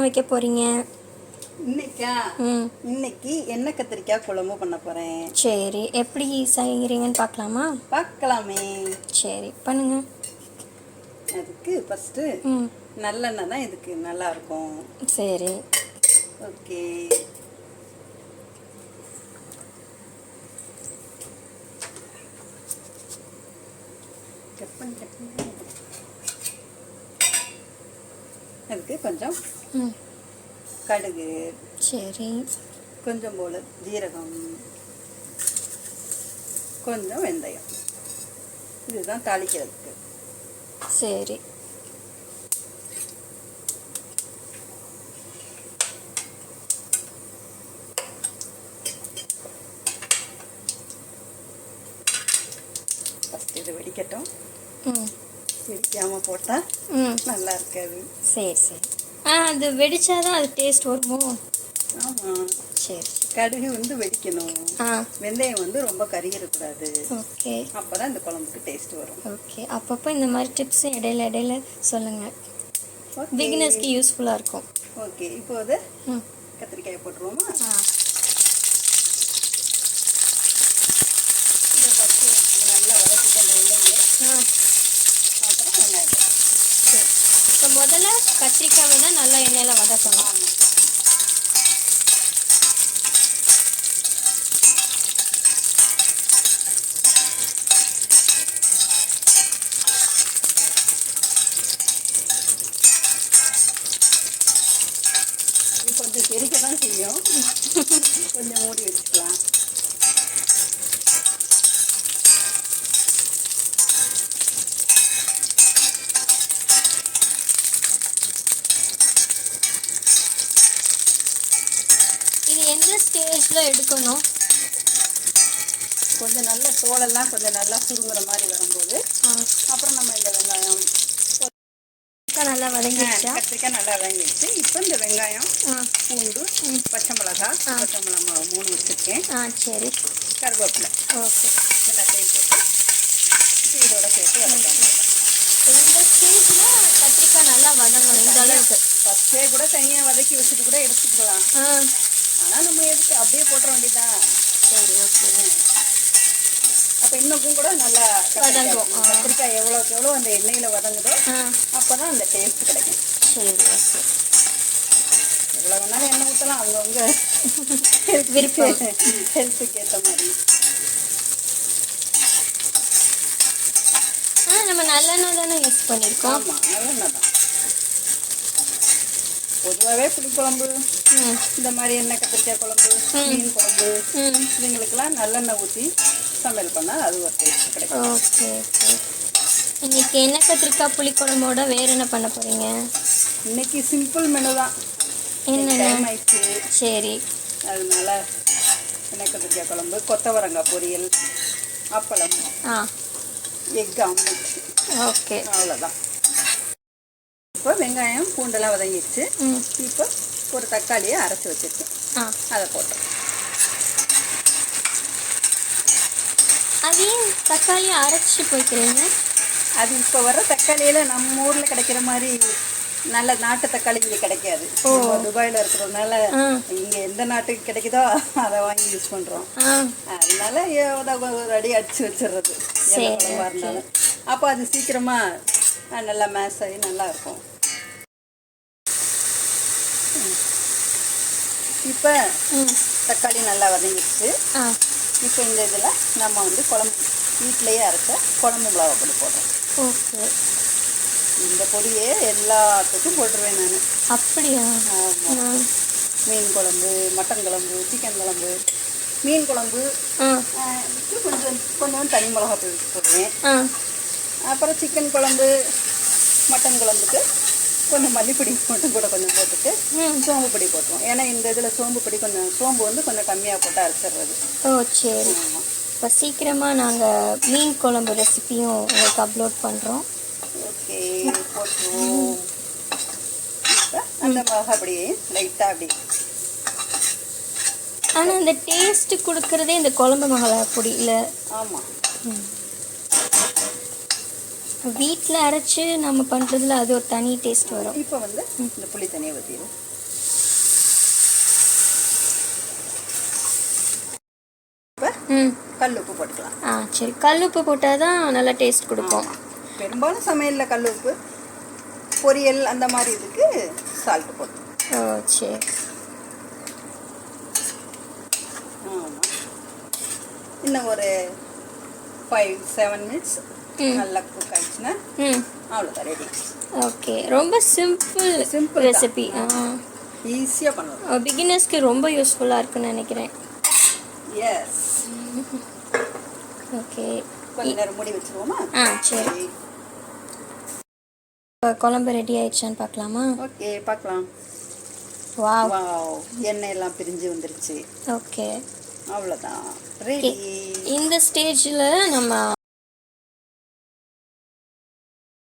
வைக்க போறீங்க? இன்னைக்கா? ம். இன்னைக்கு எண்ணெய் கத்திரிக்காய் குழம்பு பண்ண போறேன்? சரி. எப்படி செய்கிறீங்கன்னு பார்க்கலாமா? பார்க்கலாமே. சரி. பண்ணுங்க. அதுக்கு ஃபர்ஸ்ட் ம். நல்லெண்ணெய் தான் இதுக்கு நல்லா இருக்கும். சரி. ஓகே. அதுக்கு கொஞ்சம் கடுகு சரி. கொஞ்சம் போல ஜீரகம் கொஞ்சம் வெந்தயம். இதுதான் தாளிக்கிறதுக்கு. சரி. இது வெடிக்கட்டும். ம். வெடிக்காம போட்டால் ம். நல்லா இருக்காது சரி சரி. ஆ அது வெடிச்சாதான் அது டேஸ்ட் வருமோ? ஆமாம் சரி. கடுகு வந்து வெடிக்கணும். ஆ. வெந்தயம் வந்து ரொம்ப கருகிடக்கூடாது ஓகே. அப்பதான் இந்த குழம்புக்கு டேஸ்ட் வரும். ஓகே. அப்பப்போ இந்த மாதிரி டிப்ஸும் இடையில இடையில சொல்லுங்கள். பிகினர்ஸ்க்கு யூஸ்ஃபுல்லாக இருக்கும். ஓகே. இப்போ அது கத்திரிக்காய் போட்டுருவோமா? ஆ இதை ஃபஸ்ட்டு இது நல்லா வதக்கிட்டு அந்த எண்ணெயிலே ஆ அப்புறம் வெங்காயம் போடணும். சரி இப்போ முதல்ல கத்திரிக்காவை தான் நல்லா எண்ணெயில் வதக்கணும். கொஞ்சம் தெரிக்க தான் செய்யும். கொஞ்சம் மூடி வச்சுக்கலாம். இது எந்த ஸ்டேஜில் எடுக்கணும்? கொஞ்சம் நல்ல தோலெல்லாம் கொஞ்சம் நல்லா சுருங்குற மாதிரி வரும்போது அப்புறம் நம்ம இந்த வெங்காயம். நல்லா வதங்கிடுச்சா? கத்திரிக்காய் நல்லா வதங்கிடுச்சு. இப்போ இந்த வெங்காயம் பூண்டு பச்சை மிளகா. பச்சை மிளகா மூணு வச்சுருக்கேன். ஆ சரி. கருவேப்பிலை. ஓகே. எல்லாத்தையும் போட்டு இதோட சேர்த்து வதக்காங்க இந்த ஸ்டேஜில் கத்திரிக்காய் நல்லா வதங்கணும் இந்த அளவுக்கு. ஃபஸ்ட்டே கூட தனியாக வதக்கி வச்சுட்டு கூட எடுத்துக்கலாம். ஆ. ஆனால் நம்ம எதுக்கு அப்படியே போட்டுற வேண்டியதான் சரி ஓகே அப்போ இன்னும் கூட நல்லா வதங்கும். கத்திரிக்காய் எவ்வளோக்கு எவ்வளோ அந்த எண்ணெயில் வதங்குதோ அப்போ தான் அந்த டேஸ்ட் கிடைக்கும். சரி ஓகே எவ்வளோ வேணாலும் எண்ணெய் ஊற்றலாம் அவங்கவுங்க விருப்பம். ஹெல்த்துக்கு ஏற்ற மாதிரி. நம்ம நல்லெண்ணெய் தானே யூஸ் பண்ணியிருக்கோம் ஆமாம் நல்லெண்ணெய் தான். பொதுவாகவே புளிக்குழம்பு இந்த மாதிரி எண்ணெய் கத்திரிக்காய் குழம்பு மீன் குழம்பு இதுங்களுக்கெல்லாம் நல்லெண்ணெய் ஊற்றி சமையல் பண்ணால் அது ஒரு டேஸ்ட் கிடைக்கும். ஓகே. இன்னைக்கு என்ன கத்திரிக்காய் புளிக்குழம்போட வேற என்ன பண்ண போறீங்க? இன்னைக்கு சிம்பிள் மெனு தான். ஆயிடுச்சு சரி. அதனால எண்ணெய் கத்திரிக்காய் குழம்பு கொத்தவரங்காய் பொரியல் அப்பளம் ஆ. Egg omelette okay. அவ்வளோதான் இப்போ வெங்காயம் பூண்டெல்லாம் வதங்கிடுச்சு. இப்போ ஒரு தக்காளியை அரைச்சி வச்சிருக்கேன். அதை போட்டோம். அதையும் தக்காளி அரைச்சி போய்க்கிறீங்க? அது இப்போ வர தக்காளியில் நம்ம ஊரில் கிடைக்கிற மாதிரி நல்ல நாட்டு தக்காளி இங்கே கிடைக்காது. துபாயில் இருக்கிறதுனால இங்கே எந்த நாட்டுக்கு கிடைக்குதோ அதை வாங்கி யூஸ் பண்ணுறோம் அதனால ஏதோ ஒரு அடி அடிச்சு வச்சிடுறது. இருந்தாலும். அப்போ அது சீக்கிரமா அஹ், நல்லா மேஸ் ஆகி நல்லா இருக்கும். இப்போ தக்காளி நல்லா வதங்கிடுச்சு. இப்போ இந்த இதில் நம்ம வந்து குழம்பு வீட்டிலையே அரைச்ச குழம்பு மிளகா பொடி போடுறோம். ஓகே. இந்த பொடியே எல்லாத்துக்கும் போட்டுருவேன் நான். அப்படியா? ஆமாம் மீன் குழம்பு மட்டன் குழம்பு சிக்கன் குழம்பு மீன் குழம்பு கொஞ்சம் கொஞ்சம் தனி மிளகா பொடி போடுவேன் அப்புறம் சிக்கன் குழம்பு மட்டன் குழம்புக்கு கொஞ்சம் மல்லிப்பொடி மட்டும் கூட கொஞ்சம் போட்டுட்டு ம். சோம்பு பொடி போட்டுருவோம். ஏன்னா இந்த இதில் சோம்பு பொடி கொஞ்சம் சோம்பு வந்து கொஞ்சம் கம்மியாக போட்டு அரைச்சிடுறது. ஓ சரி. இப்போ சீக்கிரமாக நாங்கள் மீன் குழம்பு ரெசிபியும் உங்களுக்கு அப்லோட் பண்ணுறோம் ஓகே போட்டுருவோம். அந்த மிளகா அப்படியே லைட்டாக அப்படி ஆனால் இந்த டேஸ்ட் கொடுக்கறதே இந்த குழம்பு மிளகா பொடி இல்லை? ஆமாம் வீட்டில் அரைச்சு நம்ம பண்ணுறதுல அது ஒரு தனி டேஸ்ட் வரும். இப்போ வந்து இந்த புளி தண்ணியை ஊற்றிடும் கல் உப்பு போட்டுக்கலாம். ஆ சரி. கல் உப்பு போட்டால் தான் நல்லா டேஸ்ட் கொடுக்கும். பெரும்பாலும் சமையலில் கல் உப்பு பொரியல் அந்த மாதிரி இதுக்கு சால்ட் போட்டு. ஓ சரி. இன்னும் ஒரு ஃபைவ் செவன் மினிட்ஸ். நல்லா குக் ஆயிடுச்சுன்னா அவ்வளோதான் ரெடி ஓகே ரொம்ப சிம்பிள் தான். ரெசிபி ஈஸியாக பண்ணலாம் பிகினர்ஸ்க்கு ரொம்ப யூஸ்ஃபுல்லாக இருக்குன்னு நினைக்கிறேன். எஸ் ஓகே கொஞ்ச நேரம் மூடி வச்சுருவோமா? ஆ சரி. குழம்பு ரெடி ஆயிடுச்சான்னு பார்க்கலாமா? ஓகே பார்க்கலாம். வாவ் வாவ் எண்ணெய் எல்லாம் பிரிஞ்சு வந்துருச்சு. ஓகே அவ்வளோதான் இந்த ஸ்டேஜில் நம்ம